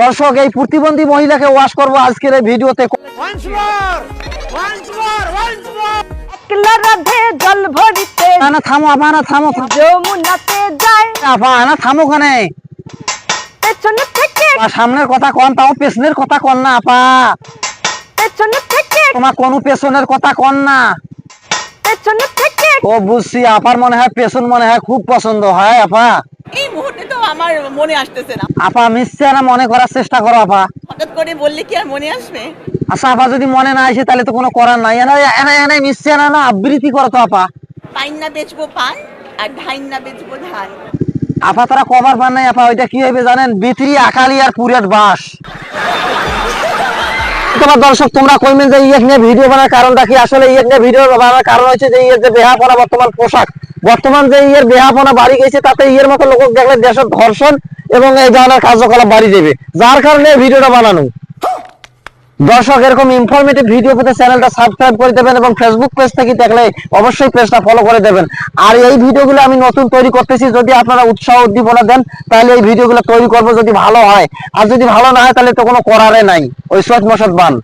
দর্শক এই প্রতিবন্ধী মহিলাকে ওয়াশ করব আজকের এই ভিডিওতে। একলা রাধে জল ভরিতে। না না থামো আপা না থামো। যমুনাতে যায়। আপা থামো কানে পেছনে থেকে আর সামনের কথা কন তাও পেছনের কথা কন না আপা। পেছনে থেকে তোমার কোনো পেছনের কথা কন না। পেছনে থেকে ও বুঝছি আপার মনে হয় পেছন মনে হয় খুব পছন্দ হয় আপা। এই মুহূর্তে তো আমার মনে আসতেছে না। আপা মিশছে না মনে করার চেষ্টা করো আপা। হঠাৎ করে বললে কি আর মনে আসবে? আচ্ছা আপা যদি মনে না আসে তাহলে তো কোনো করার নাই। এনা এনা এনে মিশছে না না আবৃত্তি করো তো আপা। পাইন না বেচবো পান আর ধাইন না বেচবো ধান। আপা তারা কভার পান নাই আপা ওইটা কি হবে জানেন? বিত্রি আকালি আর পুরের বাস। তোমার দর্শক, তোমরা কইবেন যে ইয়েক নিয়ে ভিডিও বানার কারণটা কি? আসলে ইয়েক নিয়ে ভিডিও বানার কারণ হচ্ছে যে ইয়ের যে বেহা পড়া বর্তমান পোশাক। বর্তমান যে ইয়ের বেহা বেহাপনা বাড়ি গেছে, তাতে ইয়ের মতো লোক দেখলে দেশের ধর্ষণ এবং এই ধরনের কার্যকলাপ বাড়ি দেবে। যার কারণে ভিডিওটা বানানো। দর্শক, এরকম ইনফরমেটিভ ভিডিও পেতে চ্যানেলটা সাবস্ক্রাইব করে দেবেন এবং ফেসবুক পেজ থেকে দেখলে অবশ্যই পেজটা ফলো করে দেবেন। আর এই ভিডিওগুলো আমি নতুন তৈরি করতেছি, যদি আপনারা উৎসাহ উদ্দীপনা দেন, তাহলে এই ভিডিওগুলো তৈরি করব যদি ভালো হয়। আর যদি ভালো না হয়, তাহলে তো কোনো করারে নাই। ওই সৎ মসৎ বান